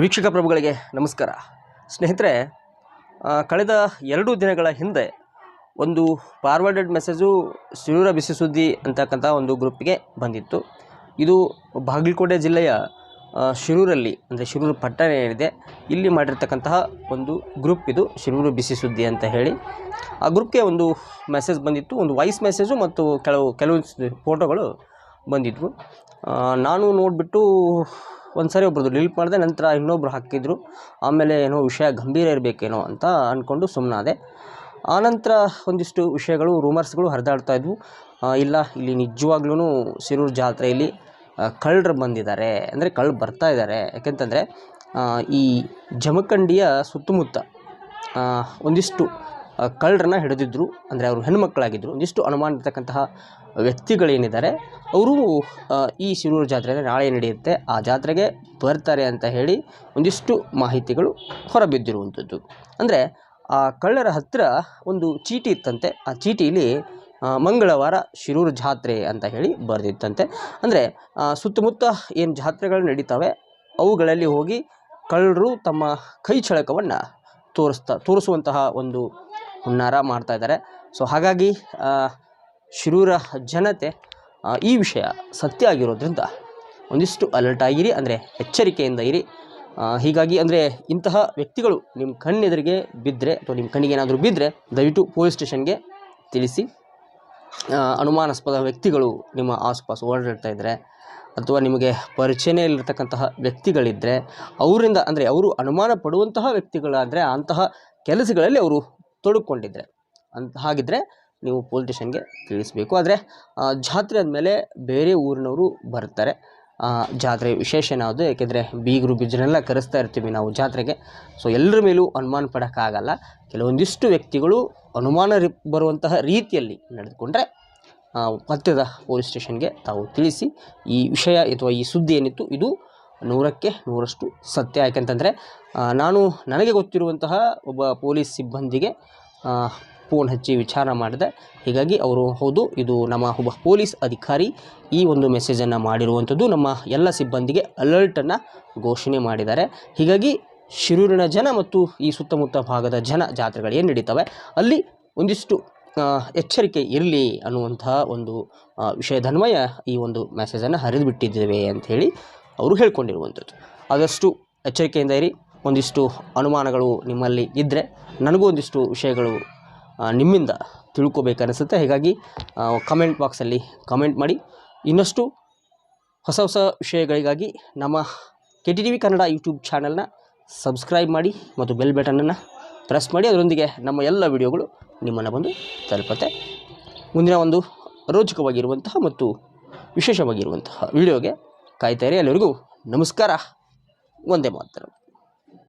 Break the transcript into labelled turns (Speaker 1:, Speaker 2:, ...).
Speaker 1: ವೀಕ್ಷಕ ಪ್ರಭುಗಳಿಗೆ ನಮಸ್ಕಾರ. ಸ್ನೇಹಿತರೆ ಕಳೆದ ಎರಡು ದಿನಗಳ ಹಿಂದೆ ಒಂದು ಫಾರ್ವರ್ಡೆಡ್ ಮೆಸೇಜು ಶಿರೂರ ಬಿಸಿ ಸುದ್ದಿ ಅಂತಕ್ಕಂಥ ಒಂದು ಗ್ರೂಪ್ಗೆ ಬಂದಿತ್ತು. ಇದು ಬಾಗಲಕೋಟೆ ಜಿಲ್ಲೆಯ ಶಿರೂರಲ್ಲಿ, ಅಂದರೆ ಶಿರೂರು ಪಟ್ಟಣ ಏನಿದೆ, ಇಲ್ಲಿ ಮಾಡಿರ್ತಕ್ಕಂತಹ ಒಂದು ಗ್ರೂಪ್ ಇದು, ಶಿರೂರು ಬಿಸಿ ಸುದ್ದಿ ಅಂತ ಹೇಳಿ. ಆ ಗ್ರೂಪ್ಗೆ ಒಂದು ಮೆಸೇಜ್ ಬಂದಿತ್ತು, ಒಂದು ವಾಯ್ಸ್ ಮೆಸೇಜು ಮತ್ತು ಕೆಲವು ಕೆಲವು ಫೋಟೋಗಳು ಬಂದಿದ್ವು. ನಾನು ನೋಡಿಬಿಟ್ಟು ಒಂದು ಸಾರಿ ಒಬ್ರದ್ದು ಡಿಲೀಟ್ ಮಾಡಿದೆ ನಂತರ ಇನ್ನೊಬ್ರು ಹಾಕಿದ್ರು. ಆಮೇಲೆ ಏನೋ ವಿಷಯ ಗಂಭೀರ ಇರಬೇಕೇನೋ ಅಂತ ಅಂದ್ಕೊಂಡು ಸುಮ್ಮನಾದೆ ಆನಂತರ ಒಂದಿಷ್ಟು ವಿಷಯಗಳು ರೂಮರ್ಸ್ಗಳು ಹರಿದಾಡ್ತಾ ಇದ್ವು. ಇಲ್ಲ, ಇಲ್ಲಿ ನಿಜವಾಗ್ಲೂ ಸಿರೂರು ಜಾತ್ರೆಯಲ್ಲಿ ಕಳ್ಳರು ಬಂದಿದ್ದಾರೆ. ಅಂದರೆ ಕಳ್ಳು ಬರ್ತಾ ಇದ್ದಾರೆ. ಯಾಕೆಂತಂದರೆ ಈ ಜಮಖಂಡಿಯ ಸುತ್ತಮುತ್ತ ಒಂದಿಷ್ಟು ಕಳ್ಳರನ್ನ ಹಿಡಿದಿದ್ರು. ಅಂದರೆ ಅವರು ಹೆಣ್ಮಕ್ಳಾಗಿದ್ದರು ಒಂದಿಷ್ಟು ಅನುಮಾನ ಇರ್ತಕ್ಕಂತಹ ವ್ಯಕ್ತಿಗಳೇನಿದ್ದಾರೆ ಅವರು ಈ ಶಿರೂರು ಜಾತ್ರೆ ಅಂದರೆ ನಾಳೆ ನಡೆಯುತ್ತೆ. ಆ ಜಾತ್ರೆಗೆ ಬರ್ತಾರೆ ಅಂತ ಹೇಳಿ ಒಂದಿಷ್ಟು ಮಾಹಿತಿಗಳು ಹೊರಬಿದ್ದಿರುವಂಥದ್ದು. ಅಂದರೆ, ಆ ಕಳ್ಳರ ಹತ್ತಿರ ಒಂದು ಚೀಟಿ ಇತ್ತಂತೆ. ಆ ಚೀಟಿಲಿ ಮಂಗಳವಾರ ಶಿರೂರು ಜಾತ್ರೆ ಅಂತ ಹೇಳಿ ಬರೆದಿತ್ತಂತೆ. ಅಂದರೆ ಸುತ್ತಮುತ್ತ ಏನು ಜಾತ್ರೆಗಳು ನಡೀತವೆ, ಅವುಗಳಲ್ಲಿ ಹೋಗಿ ಕಳ್ಳರು ತಮ್ಮ ಕೈ ಚಳಕವನ್ನು ತೋರಿಸ್ತಾ, ತೋರಿಸುವಂತಹ ಒಂದು ಹುನ್ನಾರ ಮಾಡ್ತಾ ಇದ್ದಾರೆ. ಸೊ, ಹಾಗಾಗಿ ಶಿರೂರ ಜನತೆ ಈ ವಿಷಯ ಸತ್ಯ ಆಗಿರೋದ್ರಿಂದ ಒಂದಿಷ್ಟು ಅಲರ್ಟ್ ಆಗಿರಿ, ಅಂದರೆ ಎಚ್ಚರಿಕೆಯಿಂದ ಇರಿ. ಹೀಗಾಗಿ, ಅಂದರೆ ಇಂತಹ ವ್ಯಕ್ತಿಗಳು ನಿಮ್ಮ ಕಣ್ಣೆದುರಿಗೆ ಬಿದ್ದರೆ ಅಥವಾ ನಿಮ್ಮ ಕಣ್ಣಿಗೆ ಏನಾದರೂ ಬಿದ್ದರೆ ದಯವಿಟ್ಟು ಪೊಲೀಸ್ ಸ್ಟೇಷನ್ಗೆ ತಿಳಿಸಿ. ಅನುಮಾನಾಸ್ಪದ ವ್ಯಕ್ತಿಗಳು ನಿಮ್ಮ ಆಸುಪಾಸು ಓಡಾಡ್ತಾ ಇದ್ದರೆ ಅಥವಾ ನಿಮಗೆ ಪರಿಚಯನೇ ಇಲ್ಲಿರ್ತಕ್ಕಂತಹ ವ್ಯಕ್ತಿಗಳಿದ್ದರೆ ಅವರಿಂದ, ಅಂದರೆ ಅವರು ಅನುಮಾನ ಪಡುವಂತಹ ವ್ಯಕ್ತಿಗಳಾದರೆ ಅಂತಹ ಕೆಲಸಗಳಲ್ಲಿ ಅವರು ತೊಡಕೊಂಡಿದ್ದರೆ ಅಂತ ಹಾಗಿದ್ದರೆ ನೀವು ಪೊಲೀಸ್ ಸ್ಟೇಷನ್ಗೆ ತಿಳಿಸಬೇಕು. ಆದರೆ ಜಾತ್ರೆ ಆದಮೇಲೆ ಬೇರೆ ಊರಿನವರು ಬರ್ತಾರೆ. ಜಾತ್ರೆ ವಿಶೇಷ ಏನಾವುದು ಏಕೆಂದರೆ ಬೀಗರು ಬಿಜ್ಜನೆಲ್ಲ ಕರೆಸ್ತಾ ಇರ್ತೀವಿ ನಾವು ಜಾತ್ರೆಗೆ. ಸೊ ಎಲ್ಲರ ಮೇಲೂ ಅನುಮಾನ ಪಡೋಕ್ಕಾಗಲ್ಲ. ಕೆಲವೊಂದಿಷ್ಟು ವ್ಯಕ್ತಿಗಳು ಅನುಮಾನ ಬರುವಂತಹ ರೀತಿಯಲ್ಲಿ ನಡೆದುಕೊಂಡ್ರೆ ಆ, ಹತ್ತಿರದ ಪೊಲೀಸ್ ಸ್ಟೇಷನ್ಗೆ ತಾವು ತಿಳಿಸಿ ಈ ವಿಷಯ ಅಥವಾ ಈ ಸುದ್ದಿ ಏನಿತ್ತು ಇದು ನೂರಕ್ಕೆ ನೂರಷ್ಟು ಸತ್ಯ. ಯಾಕೆಂತಂದರೆ ನಾನು ನನಗೆ ಗೊತ್ತಿರುವಂತಹ ಒಬ್ಬ ಪೊಲೀಸ್ ಸಿಬ್ಬಂದಿಗೆ ಫೋನ್ ಹಚ್ಚಿ ವಿಚಾರ ಮಾಡಿದೆ. ಹೀಗಾಗಿ ಅವರು, ಹೌದು, ಇದು ನಮ್ಮ ಒಬ್ಬ ಪೊಲೀಸ್ ಅಧಿಕಾರಿ ಈ ಒಂದು ಮೆಸೇಜನ್ನು ಮಾಡಿರುವಂಥದ್ದು ನಮ್ಮ ಎಲ್ಲ ಸಿಬ್ಬಂದಿಗೆ ಅಲರ್ಟನ್ನು ಘೋಷಣೆ ಮಾಡಿದ್ದಾರೆ. ಹೀಗಾಗಿ ಶಿರೂರಿನ ಜನ ಮತ್ತು ಈ ಸುತ್ತಮುತ್ತ ಭಾಗದ ಜನ ಜಾತ್ರೆಗಳು ಏನು ನಡೀತವೆ, ಅಲ್ಲಿ ಒಂದಿಷ್ಟು ಎಚ್ಚರಿಕೆ ಇರಲಿ ಅನ್ನುವಂತಹ ಒಂದು ವಿಷಯದನ್ವಯ ಈ ಒಂದು ಮೆಸೇಜನ್ನು ಹರಿದುಬಿಟ್ಟಿದ್ದೇವೆ ಅಂಥೇಳಿ ಅವರು ಹೇಳ್ಕೊಂಡಿರುವಂಥದ್ದು ಆದಷ್ಟು ಎಚ್ಚರಿಕೆಯಿಂದ ಇರಿ, ಒಂದಿಷ್ಟು ಅನುಮಾನಗಳು ನಿಮ್ಮಲ್ಲಿ ಇದ್ದರೆ ನನಗೂ ಒಂದಿಷ್ಟು ವಿಷಯಗಳು ನಿಮ್ಮಿಂದ ತಿಳ್ಕೊಬೇಕನ್ನಿಸುತ್ತೆ. ಹೀಗಾಗಿ ಕಮೆಂಟ್ ಬಾಕ್ಸಲ್ಲಿ ಕಮೆಂಟ್ ಮಾಡಿ. ಇನ್ನಷ್ಟು ಹೊಸ ಹೊಸ ವಿಷಯಗಳಿಗಾಗಿ ನಮ್ಮ K T T V Kannada YouTube ಚಾನಲ್ನ ಸಬ್ಸ್ಕ್ರೈಬ್ ಮಾಡಿ ಮತ್ತು ಬೆಲ್ ಬಟನನ್ನು ಪ್ರೆಸ್ ಮಾಡಿ. ಅದರೊಂದಿಗೆ ನಮ್ಮ ಎಲ್ಲ ವಿಡಿಯೋಗಳು ನಿಮ್ಮನ್ನು ಬಂದು ತಲುಪುತ್ತೆ. ಮುಂದಿನ ಒಂದು ರೋಚಕವಾಗಿರುವಂತಹ ಮತ್ತು ವಿಶೇಷವಾಗಿರುವಂತಹ ವಿಡಿಯೋಗೆ ಕಾಯ್ತಾ ಎಲ್ಲರಿಗೂ ನಮಸ್ಕಾರ. ಒಂದೇ ಮಾತ್ರ.